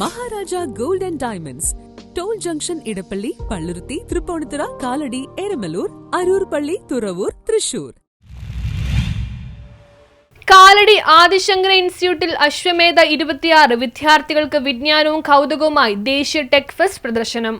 Maharaja gold and diamonds. Toll junction Edappally Palluruthy Tripunithura Kalady Eramalloor Aroor പള്ളി തുറവൂർ തൃശൂർ. കാലടി ആദിശങ്കര ഇൻസ്റ്റിറ്റ്യൂട്ടിൽ അശ്വമേധ ഇരുപത്തിയാറ് വിദ്യാർത്ഥികൾക്ക് വിജ്ഞാനവും കൗതുകവുമായി ദേശീയ ടെക് ഫെസ്റ്റ് പ്രദർശനം.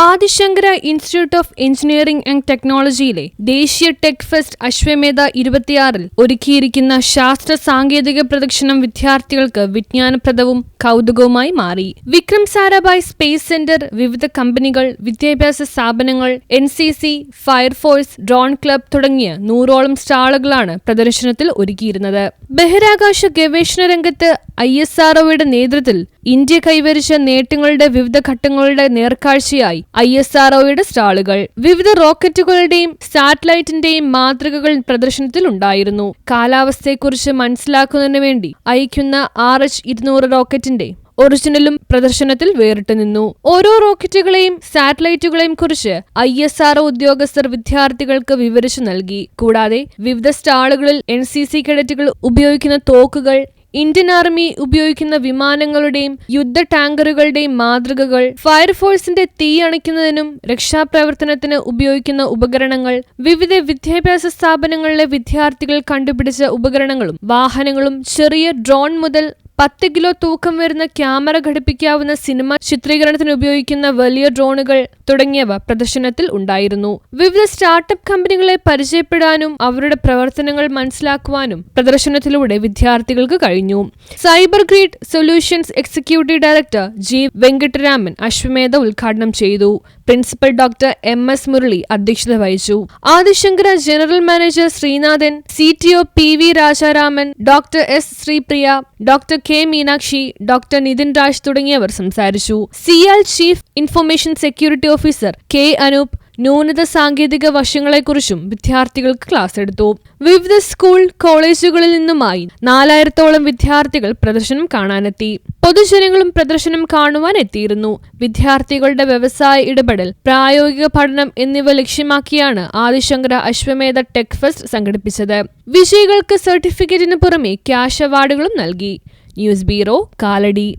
Adi Shankara institute of engineering and ടെക്നോളജിയിലെ ദേശീയ ടെക് ഫെസ്റ്റ് അശ്വമേധ ഇരുപത്തിയാറിൽ ഒരുക്കിയിരിക്കുന്ന ശാസ്ത്ര സാങ്കേതിക പ്രദക്ഷിണം വിദ്യാർത്ഥികൾക്ക് വിജ്ഞാനപ്രദവും കൗതുകവുമായി മാറി. വിക്രം സാരാഭായ് സ്പേസ് സെന്റർ വിവിധ കമ്പനികൾ വിദ്യാഭ്യാസ സ്ഥാപനങ്ങൾ N C C fire force drone club തുടങ്ങിയ നൂറോളം സ്റ്റാളുകളാണ് പ്രദർശനത്തിൽ ഒരുക്കിയിരുന്നത്. ബഹിരാകാശ ഗവേഷണ രംഗത്ത് ഐ എസ് ആർ ഒയുടെ നേതൃത്വത്തിൽ ഇന്ത്യ കൈവരിച്ച നേട്ടങ്ങളുടെ വിവിധ ഘട്ടങ്ങളുടെ നേർക്കാഴ്ചയായി ഐ എസ് ആർ ഒയുടെ സ്റ്റാളുകൾ. വിവിധ റോക്കറ്റുകളുടെയും സാറ്റലൈറ്റിന്റെയും മാതൃകകൾ പ്രദർശനത്തിൽ ഉണ്ടായിരുന്നു കാലാവസ്ഥയെക്കുറിച്ച് മനസ്സിലാക്കുന്നതിന് വേണ്ടി അയക്കുന്ന ആർ എച്ച് ഇരുന്നൂറ് റോക്കറ്റിന്റെ ഒറിജിനലും പ്രദർശനത്തിൽ വേറിട്ട് നിന്നു. ഓരോ റോക്കറ്റുകളെയും സാറ്റലൈറ്റുകളെയും കുറിച്ച് ഐ എസ് ആർ ഉദ്യോഗസ്ഥർ വിദ്യാർത്ഥികൾക്ക് വിവരിച്ചു നൽകി. കൂടാതെ വിവിധ സ്റ്റാളുകളിൽ എൻ സി സി കേഡറ്റുകൾ ഉപയോഗിക്കുന്ന തോക്കുകൾ ഇന്ത്യൻ ആർമി ഉപയോഗിക്കുന്ന വിമാനങ്ങളുടെയും യുദ്ധ ടാങ്കറുകളുടെയും മാതൃകകൾ ഫയർഫോഴ്സിന്റെ തീ അണയ്ക്കുന്നതിനും രക്ഷാപ്രവർത്തനത്തിന് ഉപയോഗിക്കുന്ന ഉപകരണങ്ങൾ വിവിധ വിദ്യാഭ്യാസ സ്ഥാപനങ്ങളിലെ വിദ്യാർത്ഥികൾ കണ്ടുപിടിച്ച ഉപകരണങ്ങളും വാഹനങ്ങളും ചെറിയ ഡ്രോൺ മുതൽ പത്ത് കിലോ തൂക്കം വരുന്ന ക്യാമറ ഘടിപ്പിക്കാവുന്ന സിനിമ ചിത്രീകരണത്തിന് ഉപയോഗിക്കുന്ന വലിയ ഡ്രോണുകൾ തുടങ്ങിയവ പ്രദർശനത്തിൽ ഉണ്ടായിരുന്നു. വിവിധ സ്റ്റാർട്ടപ്പ് കമ്പനികളെ പരിചയപ്പെടാനും അവരുടെ പ്രവർത്തനങ്ങൾ മനസ്സിലാക്കുവാനും പ്രദർശനത്തിലൂടെ വിദ്യാർത്ഥികൾക്ക് കഴിഞ്ഞു. Cyber grid solutions executive director G Venkataraman Ashwamedha ഉദ്ഘാടനം ചെയ്തു. Principal doctor M S Murali അധ്യക്ഷത വഹിച്ചു. Adishankara general manager Srinathan C T O P V Rajaraman doctor S Sripriya doctor K Meenakshi doctor Nithin Raj തുടങ്ങിയവർ സംസാരിച്ചു. CIAL chief information security officer K Anoop ന്യൂനത സാങ്കേതിക വശങ്ങളെക്കുറിച്ചും വിദ്യാർത്ഥികൾക്ക് class എടുത്തു. വിവിധ school കോളേജുകളിൽ നിന്നുമായി നാലായിരത്തോളം വിദ്യാർത്ഥികൾ പ്രദർശനം കാണാനെത്തി. പൊതുജനങ്ങളും പ്രദർശനം കാണുവാൻ എത്തിയിരുന്നു. വിദ്യാർത്ഥികളുടെ വ്യവസായ ഇടപെടൽ പ്രായോഗിക പഠനം എന്നിവ ലക്ഷ്യമാക്കിയാണ് ആദിശങ്കര അശ്വമേധ ടെക് ഫെസ്റ്റ് സംഘടിപ്പിച്ചത്. വിജയികൾക്ക് സർട്ടിഫിക്കറ്റിന് പുറമെ ക്യാഷ് അവാർഡുകളും നൽകി. News bureau Kalady.